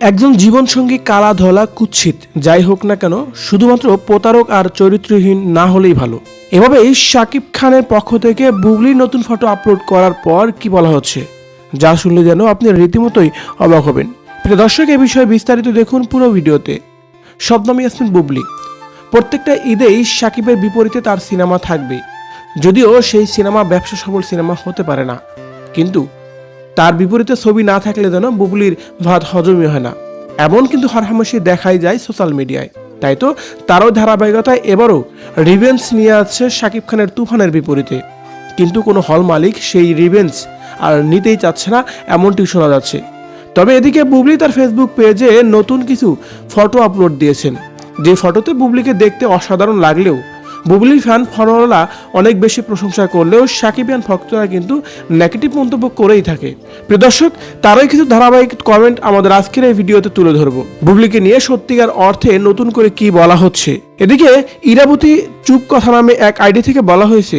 একজন জীবনসঙ্গী কালা ধলা কুৎসিত, যাই হোক না কেন, শুধুমাত্র প্রতারক আর চরিত্রহীন না হলেই ভালো। এভাবেই শাকিব খানের পক্ষ থেকে বুবলির নতুন ফটো আপলোড করার পর কি বলা হচ্ছে? যা শুনলে যেন আপনি রীতিমতোই অবাক হবেন। প্রিয় দর্শক, এ বিষয়ে বিস্তারিত দেখুন পুরো ভিডিওতে। শব্দম ইয়াসমিন বুবলি প্রত্যেকটা ঈদেই সাকিবের বিপরীতে তার সিনেমা থাকবে। যদিও সেই সিনেমা ব্যবসা সফল সিনেমা হতে পারে না। কিন্তু তার বিপরীতে ছবি না থাকলে যেন বুবলির ভাত হজমই হয় না। এমন কিন্তু হরহামেশি দেখাই যায় সোশ্যাল মিডিয়ায়। তাই তো তারও ধারাবাহিকতায় এবারও রিভেন্স নিয়ে আসছে শাকিব খানের তুফানের বিপরীতে। কিন্তু কোনো হল মালিক সেই রিভেন্স আর নিতেই চাচ্ছে না, এমনটি শোনা যাচ্ছে। তবে এদিকে বুবলি তার ফেসবুক পেজে নতুন কিছু ফটো আপলোড দিয়েছেন। যে ফটোতে বুবলিকে দেখতে অসাধারণ লাগলেও বুবলির ফ্যান ফলোয়াররা অনেক বেশি প্রশংসা করলেও সাকিবিয়ান ভক্তরা কিন্তু নেগেটিভ মন্তব্য করেই থাকে। প্রিয় দর্শক তারই কিছু ধারাবাহিক কমেন্ট আমাদের আজকের এই ভিডিওতে তুলে ধরবো। বুবলিকে নিয়ে সত্যিকার অর্থে নতুন করে কি বলা হচ্ছে? এদিকে ইরাবতী চুপ কথা নামে এক আইডি থেকে বলা হয়েছে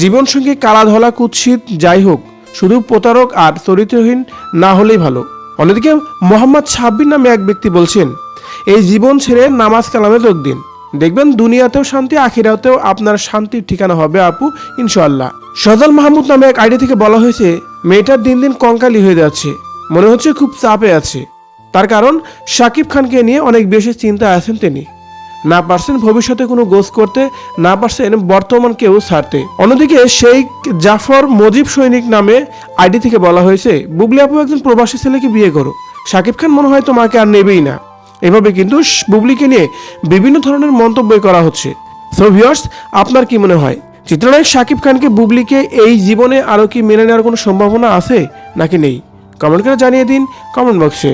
জীবনসঙ্গী কালা ধলা কুৎসিত, যাই হোক, শুধু প্রতারক আর চরিত্রহীন না হলেই ভালো। অন্যদিকে মোহাম্মদ সাব্বির নামে এক ব্যক্তি বলছেন, এই জীবন ছেড়ে নামাজ কালামে যোগ দিন। দেখবেন দুনিয়াতেও শান্তি, আখিরাতেও আপনার শান্তির ঠিকানা হবে আপু ইনশাল্লাহ সজল মাহমুদ নামে এক আইডি থেকে বলা হয়েছে, মেয়েটার দিন দিন কঙ্কালি হয়ে যাচ্ছে। মনে হচ্ছে খুব চাপে আছে। তার কারণ শাকিব খানকে নিয়ে অনেক বেশি চিন্তা আছেন তিনি। না পারছেন ভবিষ্যতে কোনো গোস করতে, না পারছেন বর্তমানকেও ছাড়তে। অন্যদিকে শেখ জাফর মজিব সৈনিক নামে আইডি থেকে বলা হয়েছে, বুবলি আপু একজন প্রবাসী ছেলেকে বিয়ে করো। শাকিব খান মনে হয় তোমাকে আর নেবেই না। এভাবে কিন্তু বুবলিকে নিয়ে বিভিন্ন ধরনের মন্তব্য করা হচ্ছে। সো ভিউয়ার্স আপনার কি মনে হয়? চিত্রনায়ক শাকিব খানকে বুবলিকে এই জীবনে আরও কি মেনে নেওয়ার কোনো সম্ভাবনা আছে নাকি নেই? কমেন্ট করে জানিয়ে দিন কমেন্ট বক্সে